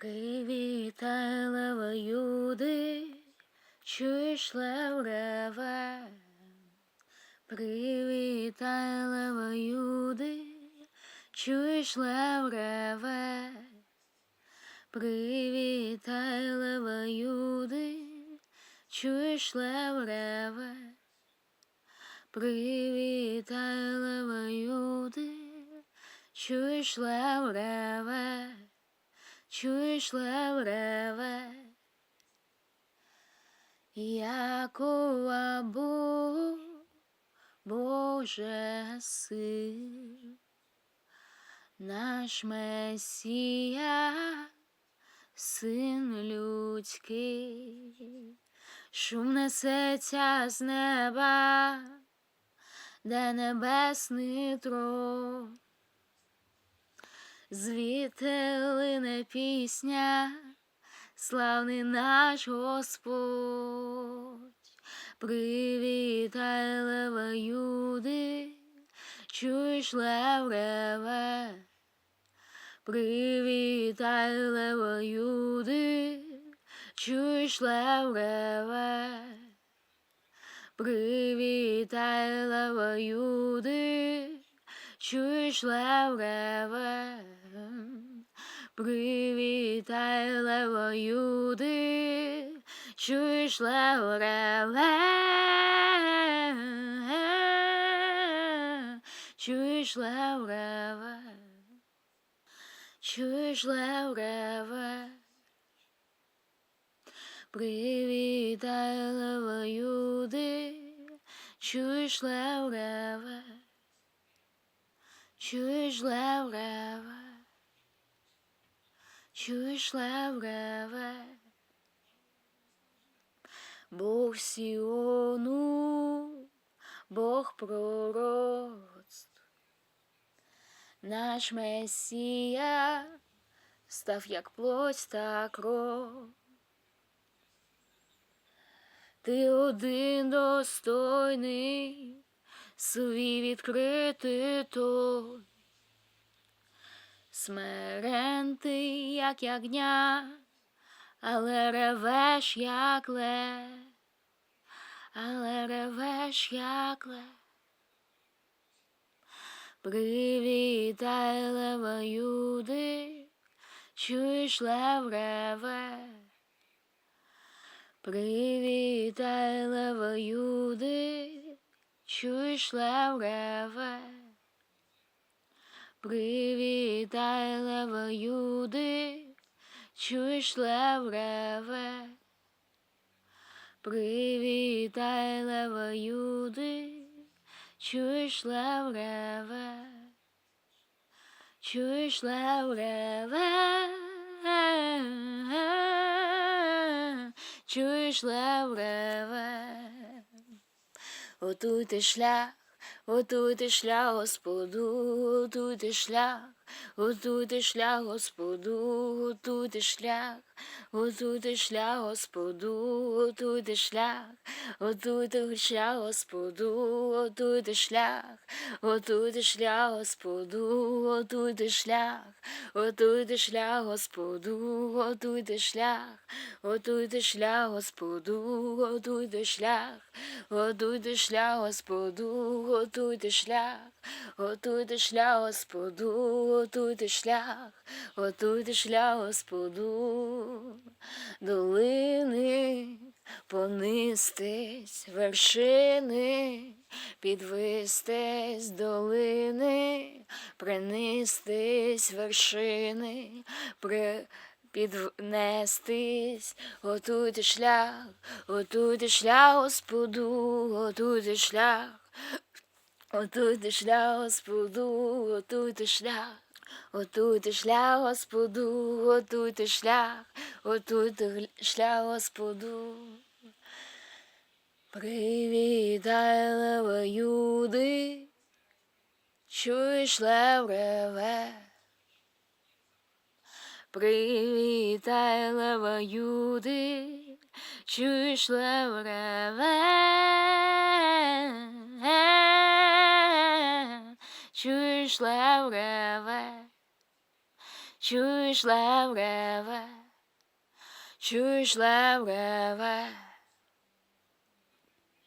Привітай, лева юди, чуєш левреве. Привітай, лева юди, чуєш левреве. Привітай, лева юди, чуєш левреве. Привітай, лева юди, чуєш левреве. Чуєш левреве, Якова був Боже син, наш Месія, син людський, шум несеться з неба, де небесний трон. Звідти лине пісня, славний наш Господь, привітай лева юди, чуєш лев реве, привітай лева юди, чуєш лев реве, привітай лева юди. Чуєш леве, привітай лево юди, чуєш леве, чуєш леве, чуєш леве, привітай лево юди, чуєш леве. Чуєш лев реве, чуєш лев реве, Бог Сіону, Бог пророцтв, наш Месія став як плоть та кров. Ти один достойний свій відкритий той, смирентий, як ягня, але ревеш, як лев, але ревеш, як лев. Привітай, лева юди, чуєш лев реве. Привітай, лева юди, Чуєш леве, привітай леве, юди, чуєш леве, привітай леве, юди, чуєш леве, чуєш леве, чуєш леве. Готуйте шлях, готуйте шлях, Господу, готуйте шлях, готуйте шлях, Господу, готуйте шлях, готуйте шлях, Господу, готуйте шлях, готуйте шлях, Господу, готуйте шлях, готуйте шлях, Господу, готуйте шлях, готуйте шлях, Господу, готуйте шлях, готуйте шлях, Господу, готуйте шлях, готуйте шлях, Господу, готуйте шлях, готуйте шлях, Господу, готуйте шлях, готуйте шлях, Господу, долини понистись, вершини, підвистись долини, принистись вершини, при піднестись, готуйте шлях, готуйте шлях, Господу, готуйте шлях, готуйте шлях, Господу, готуйте шлях. Готуйте шлях, Господу, готуйте шлях, готуйте шлях, Господу. Привітай, лева юди, чуєш лев реве. Привітай, лева юди, чуєш лев реве. Чуєш, лев реве, чуєш, лев реве, чуєш, лев.